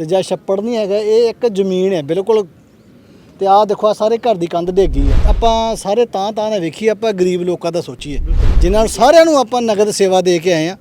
ਤੇ ਜਾਂ ਛੱਪੜ ਨਹੀਂ ਹੈਗਾ, ਇਹ ਇੱਕ ਜ਼ਮੀਨ ਹੈ ਬਿਲਕੁਲ। ਤੇ ਆਹ ਦੇਖੋ ਆ ਸਾਰੇ ਘਰ ਦੀ ਕੰਧ ਡੇਗੀ ਹੈ ਆਪਾਂ ਸਾਰੇ ਤਾਂ ਤਾਂ ਨਾ ਵੇਖੀ ਆਪਾਂ ਗਰੀਬ ਲੋਕਾਂ ਦਾ ਸੋਚੀਏ। ਜਿਨ੍ਹਾਂ ਨੂੰ ਸਾਰਿਆਂ ਨੂੰ ਆਪਾਂ ਨਗਦ ਸੇਵਾ ਦੇ ਕੇ ਆਏ ਆ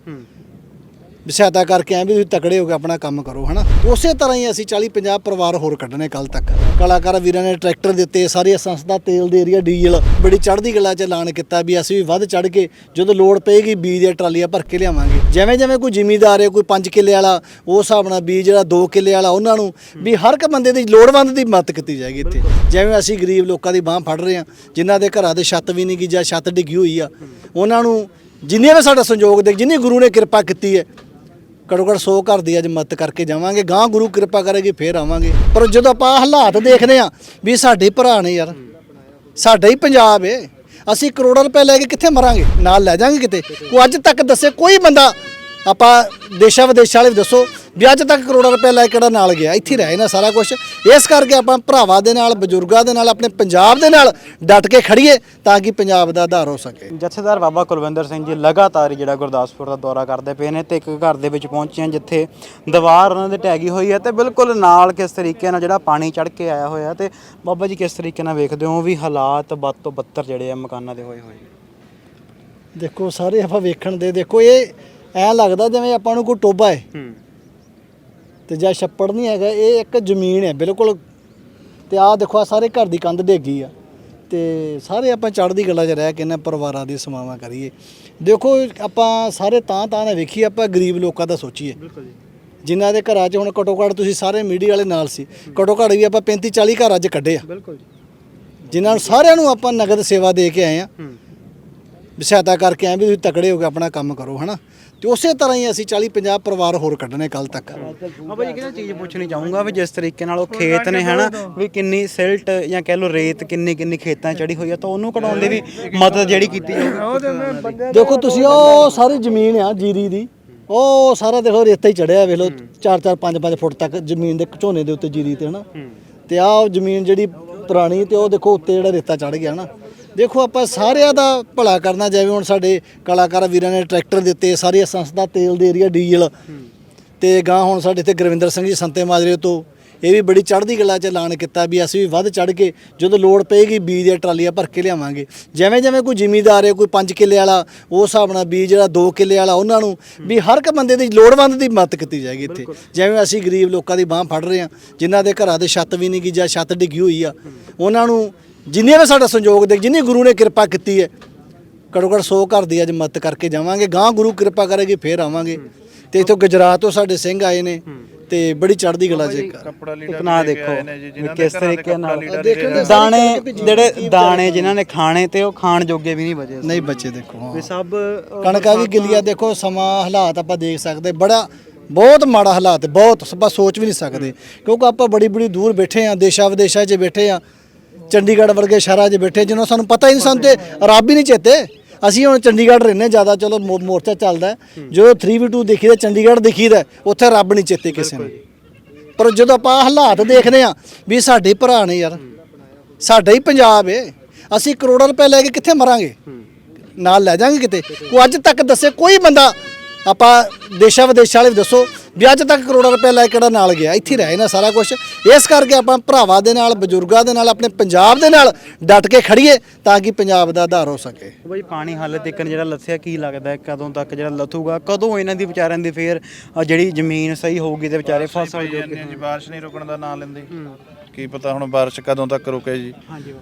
ਸਹਾਇਤਾ ਕਰਕੇ ਐਂ ਵੀ ਤੁਸੀਂ ਤਕੜੇ ਹੋ ਕੇ ਆਪਣਾ ਕੰਮ ਕਰੋ, ਹਨਾ? ਉਸੇ ਤਰ੍ਹਾਂ ਹੀ ਅਸੀਂ 40 50 ਪਰਿਵਾਰ ਹੋਰ ਕੱਢਣੇ ਕੱਲ ਤੱਕ। ਕਲਾਕਾਰ ਵੀਰਾਂ ਨੇ ਟਰੈਕਟਰ ਦਿੱਤੇ ਸਾਰੀ ਸੰਸਥਾ, ਤੇਲ ਦੇ ਏਰੀਆ, ਡੀਜ਼ਲ, ਬੜੀ ਚੜ੍ਹਦੀ ਗੱਲਾਂ 'ਚ ਐਲਾਨ ਕੀਤਾ ਵੀ ਅਸੀਂ ਵੀ ਵੱਧ ਚੜ੍ਹ ਕੇ ਜਦੋਂ ਲੋੜ ਪਏਗੀ ਬੀਜ ਦੀਆਂ ਟਰਾਲੀਆਂ ਭਰ ਕੇ ਲਿਆਵਾਂਗੇ। ਜਿਵੇਂ ਜਿਵੇਂ ਕੋਈ ਜ਼ਿਮੀਦਾਰ ਹੈ, ਕੋਈ 5 ਕਿੱਲੇ ਵਾਲਾ ਉਸ ਹਿਸਾਬ ਨਾਲ ਬੀਜ ਜਿਹੜਾ 2 ਕਿੱਲੇ ਵਾਲਾ, ਉਹਨਾਂ ਨੂੰ ਵੀ ਹਰ ਇੱਕ ਬੰਦੇ ਦੀ ਲੋੜਵੰਦ ਦੀ ਮਦਦ ਕੀਤੀ ਜਾਏਗੀ ਇੱਥੇ। ਜਿਵੇਂ ਅਸੀਂ ਗਰੀਬ ਲੋਕਾਂ ਦੀ ਬਾਹ ਫੜ ਰਹੇ ਹਾਂ, ਜਿਨ੍ਹਾਂ ਦੇ ਘਰਾਂ ਦੇ ਛੱਤ ਵੀ ਨਹੀਂ ਗੀ ਜਾਂ ਛੱਤ ਡਿੱਗੀ ਹੋਈ ਆ, ਉਹਨਾਂ ਨੂੰ ਜਿੰਨੇ ਵੀ ਸਾਡਾ ਸੰਯੋਗ ਦੇ, ਜਿੰਨੀ ਗੁਰੂ ਨੇ ਕਿਰਪਾ ਕੀਤੀ ਹੈ ਘੱਟੋ ਘੱਟ 100 ਘਰ ਦੀ ਅੱਜ ਮਦਦ ਕਰਕੇ ਜਾਵਾਂਗੇ। ਗਾਂ ਗੁਰੂ ਕਿਰਪਾ ਕਰੇਗੀ, ਫੇਰ ਆਵਾਂਗੇ। ਪਰ ਜਦੋਂ ਆਪਾਂ ਹਾਲਾਤ ਦੇਖਦੇ ਆ ਵੀ ਸਾਡੇ ਭਰਾ ਨੇ ਯਾਰ, ਸਾਡਾ ਹੀ ਪੰਜਾਬ ਏ। ਅਸੀਂ ਕਰੋੜਾਂ ਰੁਪਏ ਲੈ ਕੇ ਕਿੱਥੇ ਮਰਾਂਗੇ? ਨਾਲ ਲੈ ਜਾਾਂਗੇ ਕਿਤੇ? ਉਹ ਅੱਜ ਤੱਕ ਦੱਸੇ ਕੋਈ ਬੰਦਾ ਆਪਾਂ ਦੇਸ਼ਾਂ ਵਿਦੇਸ਼ਾਂ ਵਾਲੇ ਵੀ ਦੱਸੋ ਵੀ ਅੱਜ ਤੱਕ ਕਰੋੜਾਂ ਰੁਪਏ ਲੈ ਕੇ ਕਿਹੜਾ ਨਾਲ ਗਿਆ ਇੱਥੇ ਰਹੇ ਨਾ ਸਾਰਾ ਕੁਝ ਇਸ ਕਰਕੇ ਆਪਾਂ ਭਰਾਵਾਂ ਦੇ ਨਾਲ ਬਜ਼ੁਰਗਾਂ ਦੇ ਨਾਲ ਆਪਣੇ ਪੰਜਾਬ ਦੇ ਨਾਲ ਡਟ ਕੇ ਖੜੀਏ ਤਾਂ ਕਿ ਪੰਜਾਬ ਦਾ ਆਧਾਰ ਹੋ ਸਕੇ। ਜਥੇਦਾਰ ਬਾਬਾ ਕੁਲਵਿੰਦਰ ਸਿੰਘ ਜੀ ਲਗਾਤਾਰ ਹੀ ਜਿਹੜਾ ਗੁਰਦਾਸਪੁਰ ਦਾ ਦੌਰਾ ਕਰਦੇ ਪਏ ਨੇ ਤੇ ਇੱਕ ਘਰ ਦੇ ਵਿੱਚ ਪਹੁੰਚੇ ਹਨ ਜਿੱਥੇ ਦੀਵਾਰ ਉਹਨਾਂ ਦੇ ਟੈਗੀ ਹੋਈ ਹੈ ਤੇ ਬਿਲਕੁਲ ਨਾਲ ਕਿਸ ਤਰੀਕੇ ਨਾਲ ਜਿਹੜਾ ਪਾਣੀ ਚੜ ਕੇ ਆਇਆ ਹੋਇਆ ਤੇ ਬਾਬਾ ਜੀ ਕਿਸ ਤਰੀਕੇ ਨਾਲ ਵੇਖਦੇ ਹੋ ਵੀ ਹਾਲਾਤ ਵੱਧ ਤੋਂ ਬੱਤਰ ਜਿਹੜੇ ਆ ਮਕਾਨਾਂ ਦੇ ਹੋਏ ਹੋਏ? ਦੇਖੋ ਸਾਰੇ ਆਪਾਂ ਵੇਖਣ ਦੇ ਦੇਖੋ ਇਹ ਐ ਲੱਗਦਾ ਜਿਵੇਂ ਆਪਾਂ ਨੂੰ ਕੋਈ ਟੋਬਾ ਹੈ ਹੂੰ। ਤੇ ਜਾਂ ਛੱਪੜ ਨਹੀਂ ਹੈਗਾ ਇਹ ਇੱਕ ਜ਼ਮੀਨ ਹੈ ਬਿਲਕੁਲ। ਤੇ ਆਹ ਦੇਖੋ ਆ ਸਾਰੇ ਘਰ ਦੀ ਕੰਧ ਡੇਗੀ ਆ। ਤੇ ਸਾਰੇ ਆਪਾਂ ਚੜ੍ਹਦੀ ਗੱਲਾਂ 'ਚ ਰਹਿ ਕੇ ਇਹਨਾਂ ਪਰਿਵਾਰਾਂ ਦੀ ਸਮਾਵਾਂ ਕਰੀਏ। ਦੇਖੋ ਆਪਾਂ ਸਾਰੇ ਤਾਂ ਤਾਂ ਨਾ ਵੇਖੀ ਆਪਾਂ ਗਰੀਬ ਲੋਕਾਂ ਦਾ ਸੋਚੀਏ। ਬਿਲਕੁਲ ਜੀ। ਜਿਨ੍ਹਾਂ ਦੇ ਘਰਾਂ 'ਚ ਹੁਣ ਘੱਟੋ ਘੱਟ ਤੁਸੀਂ ਸਾਰੇ ਮੀਡੀਆ ਵਾਲੇ ਨਾਲ ਸੀ। ਘੱਟੋ ਘੱਟ ਵੀ ਆਪਾਂ 35 40 ਘਰ ਅੱਜ ਕੱਢੇ ਆ। ਬਿਲਕੁਲ ਜੀ। ਜਿਨ੍ਹਾਂ ਨੂੰ ਸਾਰਿਆਂ ਨੂੰ ਆਪਾਂ ਨਗਦ ਸੇਵਾ ਦੇ ਕੇ ਆਏ ਆ। ਹੂੰ। ਸਹਾਇਤਾ ਕਰਕੇ ਆਏ ਵੀ ਤੁਸੀਂ ਤਕੜੇ ਹੋ ਕੇ ਆਪਣਾ ਕੰਮ ਕਰੋ ਹਨਾ? ਤੇ ਉਸੇ ਤਰ੍ਹਾਂ ਹੀ ਅਸੀਂ 40 50 ਪਰਿਵਾਰ ਹੋਰ ਕੱਢਣੇ ਕੱਲ ਤੱਕ। ਬਾਬਾ ਜੀ ਕਿਹੜਾ ਚੀਜ਼ ਪੁੱਛਣੀ ਚਾਹੂੰਗਾ ਵੀ ਜਿਸ ਤਰੀਕੇ ਨਾਲ ਉਹ ਖੇਤ ਨੇ ਹਨਾ ਵੀ ਕਿੰਨੀ ਸਿਲਟ ਜਾਂ ਕਹਿ ਲਓ ਰੇਤ ਕਿੰਨੀ ਕਿੰਨੀ ਖੇਤਾਂ ਚੜੀ ਹੋਈ ਆ ਤਾਂ ਉਹਨੂੰ ਕਢਾਉਣ ਲਈ ਵੀ ਮਦਦ ਜਿਹੜੀ ਕੀਤੀ ਜਾਊਗੀ ਦੇਖੋ ਤੁਸੀਂ ਉਹ ਸਾਰੀ ਜ਼ਮੀਨ ਆ ਜੀਰੀ ਦੀ ਉਹ ਸਾਰਾ ਦੇਖੋ ਰੇਤਾ ਹੀ ਚੜਿਆ ਵੇਖ ਲਓ 4 4 5 5 ਫੁੱਟ ਤੱਕ ਜ਼ਮੀਨ ਦੇ ਝੋਨੇ ਦੇ ਉੱਤੇ ਜੀਰੀ ਤੇ ਹਨਾ। ਤੇ ਆਹ ਜ਼ਮੀਨ ਜਿਹੜੀ ਪੁਰਾਣੀ ਤੇ ਉਹ ਦੇਖੋ ਉੱਤੇ ਜਿਹੜਾ ਰੇਤਾ ਚੜ ਗਿਆ ਹਨਾ। ਦੇਖੋ ਆਪਾਂ ਸਾਰਿਆਂ ਦਾ ਭਲਾ ਕਰਨਾ ਜਿਵੇਂ ਹੁਣ ਸਾਡੇ ਕਲਾਕਾਰ ਵੀਰਾਂ ਨੇ ਟਰੈਕਟਰ ਦਿੱਤੇ ਸਾਰੀ ਸੰਸਥਾ ਤੇਲ ਦੇ ਏਰੀਆ ਡੀਜ਼ਲ। ਤੇ ਗਾਂ ਹੁਣ ਸਾਡੇ ਇੱਥੇ ਗੁਰਵਿੰਦਰ ਸਿੰਘ ਜੀ ਸੰਤੇ ਮਾਜਰੇ ਤੋਂ ਇਹ ਵੀ ਬੜੀ ਚੜ੍ਹਦੀ ਗੱਲਾਂ 'ਚ ਐਲਾਨ ਕੀਤਾ ਵੀ ਅਸੀਂ ਵੀ ਵੱਧ ਚੜ੍ਹ ਕੇ ਜਦੋਂ ਲੋੜ ਪਏਗੀ ਬੀਜ ਦੀਆਂ ਟਰਾਲੀਆਂ ਭਰ ਕੇ ਲਿਆਵਾਂਗੇ। ਜਿਵੇਂ ਜਿਵੇਂ ਕੋਈ ਜ਼ਿਮੀਂਦਾਰ ਹੈ ਕੋਈ 5 ਕਿੱਲੇ ਵਾਲਾ ਉਸ ਹਿਸਾਬ ਨਾਲ ਬੀਜ ਜਿਹੜਾ 2 ਕਿੱਲੇ ਵਾਲਾ ਉਹਨਾਂ ਨੂੰ ਵੀ ਹਰ ਇੱਕ ਬੰਦੇ ਦੀ ਲੋੜਵੰਦ ਦੀ ਮਦਦ ਕੀਤੀ ਜਾਏਗੀ ਇੱਥੇ। ਜਿਵੇਂ ਅਸੀਂ ਗਰੀਬ ਲੋਕਾਂ ਦੀ ਬਾਹ ਫੜ ਰਹੇ ਹਾਂ ਜਿਨ੍ਹਾਂ ਦੇ ਘਰਾਂ ਦੇ ਛੱਤ ਵੀ ਨਹੀਂ ਗੀ ਜਾਂ ਛੱਤ ਡਿੱਗੀ ਹੋਈ ਆ ਉਹਨਾਂ ਨੂੰ ਜਿੰਨੇ ਵੀ ਸਾਡਾ ਸੰਯੋਗ ਦੇ ਜਿੰਨੀ ਗੁਰੂ ਨੇ ਕਿਰਪਾ ਕੀਤੀ ਹੈ ਘੱਟੋ ਘੱਟ 100 ਘਰ ਦੀ ਅੱਜ ਮਦਦ ਕਰਕੇ ਜਾਵਾਂਗੇ ਗਾਂ ਗੁਰੂ ਕਿਰਪਾ ਕਰੇਗੀ ਫੇਰ ਆਵਾਂਗੇ। ਤੇ ਇਥੋਂ ਗੁਜਰਾਤ ਤੋਂ ਸਾਡੇ ਸਿੰਘ ਆਏ ਨੇ ਤੇ ਬੜੀ ਚੜ੍ਹਦੀ ਗੱਲਾਂ ਦੇਖੋ ਜੀ, ਵੀ ਜਿਨ੍ਹਾਂ ਦੇ ਕਿਸ ਤਰੀਕੇ ਨਾਲ ਦਾਣੇ ਜਿਹੜੇ ਦਾਣੇ ਜਿਨ੍ਹਾਂ ਨੇ ਖਾਣੇ ਤੇ ਉਹ ਖਾਣ ਜੋਗੇ ਵੀ ਨਹੀਂ ਬਚੇ ਨਹੀਂ ਬੱਚੇ ਦੇਖੋ ਵੀ ਸਭ ਕਣਕਾਂ ਵੀ ਗਿੱਲੀਆਂ ਦੇਖੋ ਸਮਾਂ ਹਾਲਾਤ ਆਪਾਂ ਦੇਖ ਸਕਦੇ ਬੜਾ ਬਹੁਤ ਮਾੜਾ ਹਾਲਾਤ ਬਹੁਤ ਆਪਾਂ ਸੋਚ ਵੀ ਨਹੀਂ ਸਕਦੇ। ਕਿਉਂਕਿ ਆਪਾਂ ਬੜੀ ਬੜੀ ਦੂਰ ਬੈਠੇ ਆ ਦੇਸ਼ਾਂ ਵਿਦੇਸ਼ਾਂ 'ਚ ਬੈਠੇ ਆ ਚੰਡੀਗੜ੍ਹ ਵਰਗੇ ਸ਼ਹਿਰਾਂ 'ਚ ਬੈਠੇ, ਜਿਹਨੂੰ ਸਾਨੂੰ ਪਤਾ ਹੀ ਨਹੀਂ ਸਾਨੂੰ ਤੇ ਰੱਬ ਹੀ ਨਹੀਂ ਚੇਤੇ। ਅਸੀਂ ਹੁਣ ਚੰਡੀਗੜ੍ਹ ਰਹਿੰਦੇ ਜ਼ਿਆਦਾ ਚਲੋ ਮੋ- ਮੋਰਚਾ ਚੱਲਦਾ ਹੈ। ਜਦੋਂ 3v2 ਦੇਖੀਦਾ, ਚੰਡੀਗੜ੍ਹ ਦੇਖੀਦਾ ਉੱਥੇ ਰੱਬ ਨਹੀਂ ਚੇਤੇ ਕਿਸੇ ਨੂੰ। ਪਰ ਜਦੋਂ ਆਪਾਂ ਆਹ ਹਾਲਾਤ ਦੇਖਦੇ ਆ ਵੀ ਸਾਡੇ ਭਰਾ ਨੇ ਯਾਰ, ਸਾਡਾ ਹੀ ਪੰਜਾਬ ਏ, ਅਸੀਂ ਕਰੋੜਾਂ ਰੁਪਏ ਲੈ ਕੇ ਕਿੱਥੇ ਮਰਾਂਗੇ? ਨਾਲ ਲੈ ਜਾਾਂਗੇ ਕਿਤੇ? ਉਹ ਅੱਜ ਤੱਕ ਦੱਸੇ ਕੋਈ ਬੰਦਾ ਆਪਾਂ ਦੇਸ਼ਾਂ ਵਿਦੇਸ਼ਾਂ ਵਾਲੇ ਵੀ ਦੱਸੋ ਵੀ ਅੱਜ ਤੱਕ ਕਰੋੜਾਂ ਰੁਪਏ ਲੈ ਕੇ ਕਿਹੜਾ ਨਾਲ ਗਿਆ ਇੱਥੇ ਰਹੇ ਨਾ ਸਾਰਾ ਕੁਝ ਇਸ ਕਰਕੇ ਆਪਾਂ ਭਰਾਵਾਂ ਦੇ ਨਾਲ ਬਜ਼ੁਰਗਾਂ ਦੇ ਨਾਲ ਆਪਣੇ ਪੰਜਾਬ ਦੇ ਨਾਲ ਡਟ ਕੇ ਖੜੀਏ ਤਾਂ ਕਿ ਪੰਜਾਬ ਦਾ ਆਧਾਰ ਹੋ ਸਕੇ। ਬਈ ਪਾਣੀ ਹਾਲੇ ਤੱਕ ਜਿਹੜਾ ਲੱਥਿਆ ਕੀ ਲੱਗਦਾ ਹੈ? ਕਦੋਂ ਤੱਕ ਜਿਹੜਾ ਲੱਥੂਗਾ? ਕਦੋਂ ਇਹਨਾਂ ਦੀ ਵਿਚਾਰਿਆਂ ਦੀ ਫੇਰ ਜਿਹੜੀ ਜ਼ਮੀਨ ਸਹੀ ਹੋਊਗੀ ਤੇ ਵਿਚਾਰੇ ਫਸਲ ਪਈ ਜਾਂਦੇ ਆ ਜੀ ਬਾਰਿਸ਼ ਨਹੀਂ ਰੁਕਣ ਦਾ ਨਾਂ ਲੈਂਦੀ। ਕੀ ਪਤਾ ਹੁਣ ਬਾਰਿਸ਼ ਕਦੋਂ ਤੱਕ ਰੁਕੇ ਜੀ। ਹਾਂਜੀ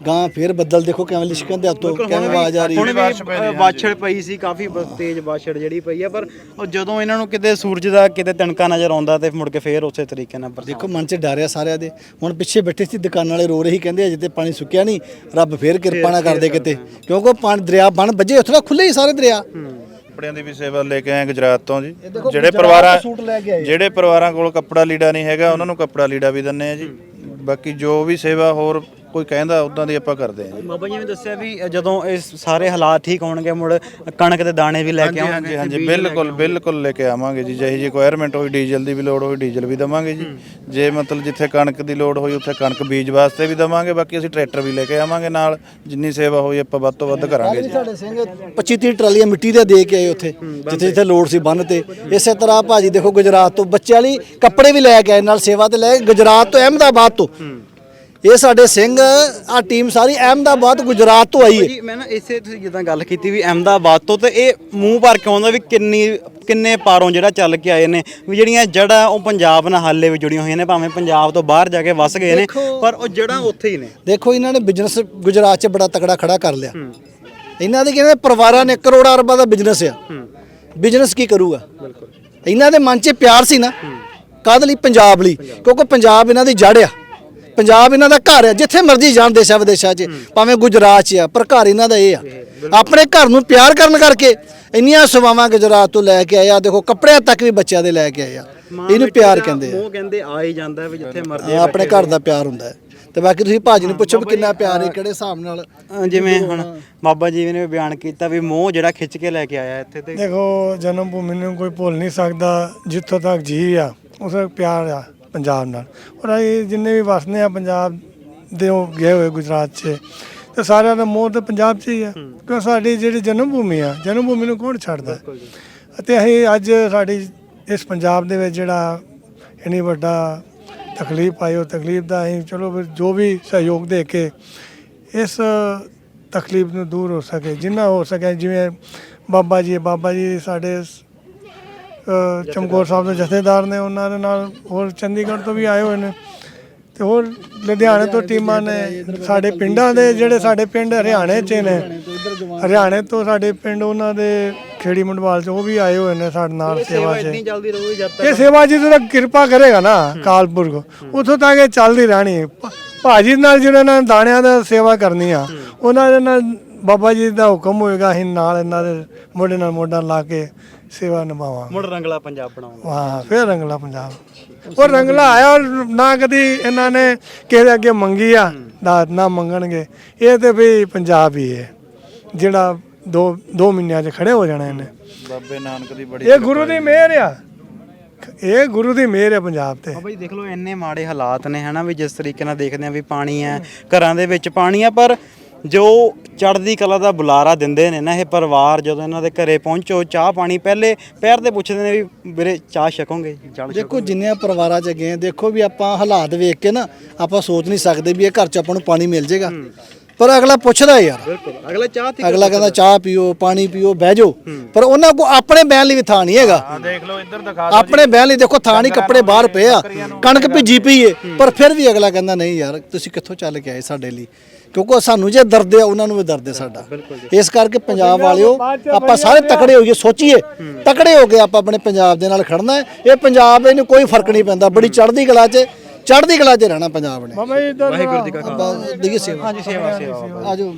ਗਾਂ ਫੇਰ ਬੱਦਲ ਦੇਖੋ ਕਿਵੇਂ ਲਿਸ਼ਕਣ ਦੇ ਉੱਤੋਂ ਕਿਵੇਂ ਆਵਾਜ਼ ਆ ਰਹੀ ਹੁਣ ਹੈ ਵੀ ਬਾਛੜ ਪਈ ਸੀ ਕਾਫੀ ਬ- ਤੇਜ਼ ਬਾਛੜ ਜਿਹੜੀ ਪਈ ਆ ਪਰ ਉਹ ਜਦੋਂ ਇਹਨਾਂ ਨੂੰ ਕਿਤੇ ਸੂਰਜ ਦਾ ਕਿਤੇ ਤਣਕਾ ਨਜ਼ਰ ਆਉਂਦਾ ਤੇ ਮੁੜ ਕੇ ਫੇਰ ਉਸੇ ਤਰੀਕੇ ਨਾਲ ਬਰਸਾਤ ਦੇਖੋ ਮਨ 'ਚ ਡਰ ਆ ਸਾਰਿਆਂ ਦੇ। ਹੁਣ ਪਿੱਛੇ ਬੈਠੇ ਸੀ ਦੁਕਾਨ ਵਾਲੇ ਰੋ ਰਹੇ ਕਹਿੰਦੇ ਅਜੇ ਤੇ ਪਾਣੀ ਸੁੱਕਿਆ ਨਹੀਂ ਰੱਬ ਫੇਰ ਕਿਰਪਾ ਨਾ ਕਰਦੇ ਕਿਤੇ। ਕਿਉਂਕਿ ਪਾਣੀ ਦਰਿਆ ਬਣ ਵੱਜੇ ਉੱਥੇ ਤਾਂ ਖੁੱਲੇ ਹੀ ਸਾਰੇ ਦਰਿਆ। ਕੱਪੜਿਆਂ ਦੀ ਵੀ ਸੇਵਾ ਲੈ ਕੇ ਆਏ ਗੁਜਰਾਤ ਤੋਂ ਜੀ। ਦੇਖੋ ਜਿਹੜੇ ਗੁਜਰਾਤ ਤੋਂ ਪਰਿਵਾਰਾਂ ਸੂਟ ਲੈ ਕੇ ਆਏ। ਜਿਹੜੇ ਪਰਿਵਾਰਾਂ ਕੋਲ ਕੱਪੜਾ ਲੀੜਾ ਨਹੀਂ ਹੈਗਾ ਉਹਨਾਂ ਨੂੰ ਕੱਪੜਾ ਲੀੜਾ ਵੀ ਦਿੰਨੇ ਆ ਜੀ। ਬਾਕੀ ਜੋ ਵੀ ਸੇਵਾ ਹੋਰ ਕੋਈ ਕਹਿੰਦਾ ਉਦਾਂ ਦੀ ਆਪਾਂ ਕਰਦੇ ਹਾਂ ਜੀ। ਬਾਬਾ ਜੀ ਨੇ ਦੱਸਿਆ ਵੀ ਜਦੋਂ ਇਹ ਸਾਰੇ ਹਾਲਾਤ ਠੀਕ ਹੋਣਗੇ ਮੁੜ ਕਣਕ ਦੇ ਦਾਣੇ ਵੀ ਲੈ ਕੇ ਆਵਾਂਗੇ ਹਾਂਜੀ ਹਾਂਜੀ ਬਿਲਕੁਲ ਬਿਲਕੁਲ ਲੈ ਕੇ ਆਵਾਂਗੇ ਜੀ। ਜਿਹੀ ਜੀ ਰਿਕੁਆਇਰਮੈਂਟ ਹੋਈ ਡੀਜ਼ਲ ਦੀ ਵੀ ਲੋੜ ਹੋਈ ਡੀਜ਼ਲ ਵੀ ਦਵਾਂਗੇ ਜੀ। ਜੇ ਮਤਲਬ ਜਿੱਥੇ ਕਣਕ ਦੀ ਲੋੜ ਹੋਈ ਉੱਥੇ ਕਣਕ ਬੀਜ ਵਾਸਤੇ ਵੀ ਦਵਾਂਗੇ ਬਾਕੀ ਅਸੀਂ ਟਰੈਕਟਰ ਵੀ ਲੈ ਕੇ ਆਵਾਂਗੇ ਨਾਲ। ਜਿੰਨੀ ਸੇਵਾ ਹੋਈ ਆਪਾਂ ਵੱਧ ਤੋਂ ਵੱਧ ਕਰਾਂਗੇ ਜੀ। ਸਾਡੇ ਸਿੰਘ 25 30 ਟਰਾਲੀਆਂ ਮਿੱਟੀ ਦੇ ਦੇ ਕੇ ਆਏ ਉੱਥੇ ਜਿੱਥੇ ਜਿੱਥੇ ਲੋੜ ਸੀ ਬੰਨ ਤੇ। ਇਸੇ ਤਰ੍ਹਾਂ ਭਾਜੀ ਦੇਖੋ ਗੁਜਰਾਤ ਤੋਂ ਬੱਚਿਆਂ ਲਈ ਕੱਪੜੇ ਵੀ ਲੈ ਕੇ ਆਏ ਨਾਲ ਸੇਵਾ ਤੇ ਲੈ ਗੁਜਰਾਤ ਤੋਂ ਅਹਿਮਦਾਬਾਦ ਤੋਂ। ਇਹ ਸਾਡੇ ਸਿੰਘ ਆ ਟੀਮ ਸਾਰੀ ਅਹਿਮਦਾਬਾਦ ਗੁਜਰਾਤ ਤੋਂ ਆਈ ਹੈ ਜੀ ਮੈਂ ਨਾ ਇਸੇ ਤੁਸੀਂ ਜਿੱਦਾਂ ਗੱਲ ਕੀਤੀ ਵੀ ਅਹਿਮਦਾਬਾਦ ਤੋਂ ਤੇ ਇਹ ਮੂੰਹ ਭਰ ਕੇ ਆਉਂਦਾ ਵੀ ਕਿੰਨੀ ਕਿੰਨੇ ਪਾਰੋਂ ਜਿਹੜਾ ਚੱਲ ਕੇ ਆਏ ਨੇ ਵੀ ਜਿਹੜੀਆਂ ਜੜਾਂ ਉਹ ਪੰਜਾਬ ਨਾਲ ਹਾਲੇ ਵੀ ਜੁੜੀਆਂ ਹੋਈਆਂ ਨੇ ਭਾਵੇਂ ਪੰਜਾਬ ਤੋਂ ਬਾਹਰ ਜਾ ਕੇ ਵਸ ਗਏ ਨੇ ਪਰ ਉਹ ਜੜਾਂ ਉੱਥੇ ਹੀ ਨੇ। ਦੇਖੋ ਇਹਨਾਂ ਨੇ ਬਿਜ਼ਨਸ ਗੁਜਰਾਤ 'ਚ ਬੜਾ ਤਕੜਾ ਖੜਾ ਕਰ ਲਿਆ। ਇਹਨਾਂ ਦੇ ਕਹਿੰਦੇ ਪਰਿਵਾਰਾਂ ਨੇ ਕਰੋੜਾਂ ਅਰਬਾਂ ਦਾ ਬਿਜ਼ਨਸ ਆ। ਬਿਜ਼ਨਸ ਕੀ ਕਰੂਗਾ? ਇਹਨਾਂ ਦੇ ਮਨ 'ਚ ਪਿਆਰ ਸੀ ਨਾ ਕਾਹਦੇ ਲਈ? ਪੰਜਾਬ ਲਈ। ਕਿਉਂਕਿ ਪੰਜਾਬ ਇਹਨਾਂ ਦੀ ਜੜ ਆ। ਪੰਜਾਬ ਇਹਨਾਂ ਦਾ ਘਰ ਆ ਜਿੱਥੇ ਮਰਜ਼ੀ ਜਾਣ ਦੇਸ਼ਾਂ ਵਿਦੇਸ਼ਾਂ 'ਚ। ਭਾਵੇਂ ਗੁਜਰਾਤ 'ਚ ਆ ਪਰ ਘਰ ਇਹਨਾਂ ਦਾ ਇਹ ਆ। ਆਪਣੇ ਘਰ ਨੂੰ ਪਿਆਰ ਕਰਨ ਕਰਕੇ ਇੰਨੀਆਂ ਸੇਵਾਵਾਂ ਗੁਜਰਾਤ ਤੋਂ ਲੈ ਕੇ ਆਏ ਆ। ਦੇਖੋ ਕੱਪੜਿਆਂ ਤੱਕ ਵੀ ਬੱਚਿਆਂ ਦੇ ਲੈ ਕੇ ਆਏ ਆ। ਇਹਨੂੰ ਪਿਆਰ ਕਹਿੰਦੇ ਆ। ਉਹ ਕਹਿੰਦੇ ਆ ਹੀ ਜਾਂਦਾ ਵੀ ਜਿੱਥੇ ਮਰਜ਼ੀ ਹਾਂ, ਆਪਣੇ ਘਰ ਦਾ ਪਿਆਰ ਹੁੰਦਾ ਹੈ। ਤੇ ਬਾਕੀ ਤੁਸੀਂ ਭਾਜੀ ਨੂੰ ਪੁੱਛੋ ਵੀ ਕਿੰਨਾ ਪਿਆਰ ਹੈ ਕਿਹੜੇ ਹਿਸਾਬ ਨਾਲ? ਜਿਵੇਂ ਹੁਣ ਬਾਬਾ ਜੀ ਨੇ ਵੀ ਬਿਆਨ ਕੀਤਾ ਵੀ ਮੋਹ ਜਿਹੜਾ ਖਿੱਚ ਕੇ ਲੈ ਕੇ ਆਇਆ ਇੱਥੇ ਤੇ। ਦੇਖੋ ਜਨਮ ਭੂਮੀ ਨੂੰ ਕੋਈ ਭੁੱਲ ਨਹੀਂ ਸਕਦਾ ਜਿੱਥੋਂ ਤੱਕ ਜੀ ਆ ਉਸ ਤੱਕ ਪਿਆਰ ਆ। ਪੰਜਾਬ ਨਾਲ। ਔਰ ਇਹ ਜਿੰਨੇ ਵੀ ਵਸਦੇ ਆ ਪੰਜਾਬ ਦੇ ਉਹ ਗਏ ਹੋਏ ਗੁਜਰਾਤ 'ਚ ਤੇ ਸਾਰਿਆਂ ਦਾ ਮੋਹ ਤਾਂ ਪੰਜਾਬ 'ਚ ਹੀ ਆ। ਕਿਉਂ ਸਾਡੀ ਜਿਹੜੀ ਜਨਮ ਭੂਮੀ ਆ ਜਨਮ ਭੂਮੀ ਨੂੰ ਕੌਣ ਛੱਡਦਾ? ਅਤੇ ਅਸੀਂ ਅੱਜ ਸਾਡੀ ਇਸ ਪੰਜਾਬ ਦੇ ਵਿੱਚ ਜਿਹੜਾ ਇੰਨੀ ਵੱਡਾ ਤਕਲੀਫ ਆਈ ਉਹ ਤਕਲੀਫ ਦਾ ਅਸੀਂ ਚਲੋ ਫਿਰ ਜੋ ਵੀ ਸਹਿਯੋਗ ਦੇ ਕੇ ਇਸ ਤਕਲੀਫ ਨੂੰ ਦੂਰ ਹੋ ਸਕੇ ਜਿੰਨਾ ਹੋ ਸਕੇ ਜਿਵੇਂ ਬਾਬਾ ਜੀ ਬਾਬਾ ਜੀ ਸਾਡੇ ਚਮਕੌਰ ਸਾਹਿਬ ਦੇ ਜਥੇਦਾਰ ਨੇ ਉਹਨਾਂ ਦੇ ਨਾਲ ਹੋਰ ਚੰਡੀਗੜ੍ਹ ਤੋਂ ਵੀ ਆਏ ਹੋਏ ਨੇ। ਤੇ ਹੋਰ ਲੁਧਿਆਣੇ ਤੋਂ ਟੀਮਾਂ ਨੇ ਸਾਡੇ ਪਿੰਡਾਂ ਦੇ ਜਿਹੜੇ ਸਾਡੇ ਪਿੰਡ ਹਰਿਆਣੇ 'ਚ ਨੇ ਹਰਿਆਣੇ ਤੋਂ ਸਾਡੇ ਪਿੰਡ ਉਹਨਾਂ ਦੇ ਖੇੜੀ ਮੰਡਵਾਲ 'ਚ ਉਹ ਵੀ ਆਏ ਹੋਏ ਨੇ ਸਾਡੇ ਨਾਲ ਸੇਵਾ 'ਚ। ਇੰਨੀ ਜਲਦੀ ਰਹੂਗੀ ਜਦ ਇਹ ਸੇਵਾ ਜਦੋਂ ਤੱਕ ਕਿਰਪਾ ਕਰੇਗਾ ਨਾ ਕਾਲਪੁਰਖ। ਉਥੋਂ ਤੱਕ ਇਹ ਚੱਲਦੀ ਰਹਿਣੀ। ਭਾਜੀ ਨਾਲ ਜਿਹੜੇ ਨਾਲ ਦਾਣਿਆਂ ਦਾ ਸੇਵਾ ਕਰਨੀ ਆ ਉਹਨਾਂ ਦੇ ਨਾਲ ਬਾਬਾ ਜੀ ਦਾ ਹੁਕਮ ਹੋਏਗਾ ਅਸੀਂ ਨਾਲ ਇਹਨਾਂ ਦੇ ਮੋਢੇ ਨਾਲ ਮੋਢਾ ਲਾ ਕੇ ਸੇਵਾ ਨਿਭਾਵਾਂਗੇ। ਮੁੜ ਰੰਗਲਾ ਪੰਜਾਬ ਬਣਾਉਂਗਾ। ਵਾਹ ਫਿਰ ਰੰਗਲਾ ਪੰਜਾਬ। ਉਹ ਰੰਗਲਾ ਆਇਆ ਔਰ ਨਾ ਕਦੀ ਇਹਨਾਂ ਨੇ ਕਿਸੇ ਦੇ ਅੱਗੇ ਮੰਗੀ ਆ ਦਾਤ ਨਾ ਮੰਗਣਗੇ। ਇਹ ਤੇ ਵੀ ਪੰਜਾਬ ਹੀ ਹੈ। ਜਿਹੜਾ ਦੋ ਦੋ ਮਹੀਨਿਆਂ 'ਚ ਖੜੇ ਹੋ ਜਾਣਾ ਇਹਨੇ। ਬਾਬੇ ਨਾਨਕ ਦੀ ਬੜੀ ਇਹ ਗੁਰੂ ਦੀ ਮਿਹਰ ਆ। ਇਹ ਗੁਰੂ ਦੀ ਮਿਹਰ ਹੈ ਪੰਜਾਬ ਤੇ। ਬਾਬਾ ਜੀ ਦੇਖ ਲਓ ਇੰਨੇ ਮਾੜੇ ਹਾਲਾਤ ਨੇ ਹਨਾ ਵੀ ਜਿਸ ਤਰੀਕੇ ਨਾਲ ਦੇਖਦੇ ਆ ਵੀ ਪਾਣੀ ਹੈ ਘਰਾਂ ਦੇ ਵਿੱਚ ਪਾਣੀ ਆ ਪਰ ਜੋ ਚੜ੍ਹਦੀ ਕਲਾ ਦਾ ਬੁਲਾਰਾ ਦਿੰਦੇ ਨੇ ਨਾ ਇਹ ਪਰਿਵਾਰ ਜਦੋਂ ਇਹਨਾਂ ਦੇ ਘਰੇ ਪਹੁੰਚੋ ਚਾਹ ਪਾਣੀ ਪਹਿਲੇ ਪੈਰ ਤੇ ਪੁੱਛਦੇ ਨੇ ਵੀ ਵੀਰੇ ਚਾਹ ਛਕੋਗੇ? ਜਲ ਦੇਖੋ ਜਿੰਨੇ ਪਰਿਵਾਰਾਂ ਚ ਗਏ ਦੇਖੋ ਵੀ ਆਪਾਂ ਹਾਲਾਤ ਵੇਖ ਕੇ ਨਾ ਆਪਾਂ ਸੋਚ ਨਹੀਂ ਸਕਦੇ ਵੀ ਇਹ ਘਰ ਚ ਆਪਾਂ ਨੂੰ ਪਾਣੀ ਮਿਲ ਜਾਏਗਾ ਪਰ ਅਗਲਾ ਪੁੱਛਦਾ ਯਾਰ। ਬਿਲਕੁਲ ਅਗਲਾ ਚਾਹ ਤੇ ਅਗਲਾ ਕਹਿੰਦਾ ਚਾਹ ਪੀਓ ਪਾਣੀ ਪੀਓ ਬਹਿ ਜਾਓ। ਪਰ ਉਹਨਾਂ ਕੋ ਆਪਣੇ ਬਹਿਣ ਲਈ ਵੀ ਥਾਂ ਨਹੀਂ ਹੈਗਾ। ਦੇਖ ਲਓ ਇੱਧਰ ਦਿਖਾ ਆਪਣੇ ਬਹਿਣ ਲਈ ਦੇਖੋ ਥਾਂ ਨਹੀਂ ਕੱਪੜੇ ਬਾਹਰ ਪਏ ਆ। ਕਣਕ ਭਿੱਜੀ ਪਈ ਏ। ਪਰ ਫਿਰ ਵੀ ਅਗਲਾ ਕਹਿੰਦਾ ਨਹੀਂ ਯਾਰ ਤੁਸੀਂ ਕਿੱਥੋਂ ਚੱਲ ਕੇ ਆਏ ਸਾਡੇ ਲਈ? ਕਿਉਂਕਿ ਸਾਨੂੰ ਜੇ ਦਰਦ ਆ ਉਹਨਾਂ ਨੂੰ ਵੀ ਦਰਦ ਹੈ ਸਾਡਾ। ਇਸ ਕਰਕੇ ਪੰਜਾਬ ਵਾਲਿਓ ਆਪਾਂ ਸਾਰੇ ਤਕੜੇ ਹੋਈਏ ਸੋਚੀਏ। ਤਕੜੇ ਹੋ ਕੇ ਆਪਾਂ ਆਪਣੇ ਪੰਜਾਬ ਦੇ ਨਾਲ ਖੜਨਾ ਹੈ। ਇਹ ਪੰਜਾਬ ਇਹਨੂੰ ਕੋਈ ਫ਼ਰਕ ਨਹੀਂ ਪੈਂਦਾ। ਬੜੀ ਚੜ੍ਹਦੀ ਕਲਾ 'ਚ ਚੜ੍ਹਦੀ ਕਲਾ 'ਚ ਰਹਿਣਾ ਪੰਜਾਬ ਨੇ। ਬਾਬਾ ਜੀ ਇੱਧਰ ਆਪਾਂ ਦੀਏ ਸੇਵਾ। ਹਾਂਜੀ ਸੇਵਾ ਸੇਵਾ। ਆਜੋ।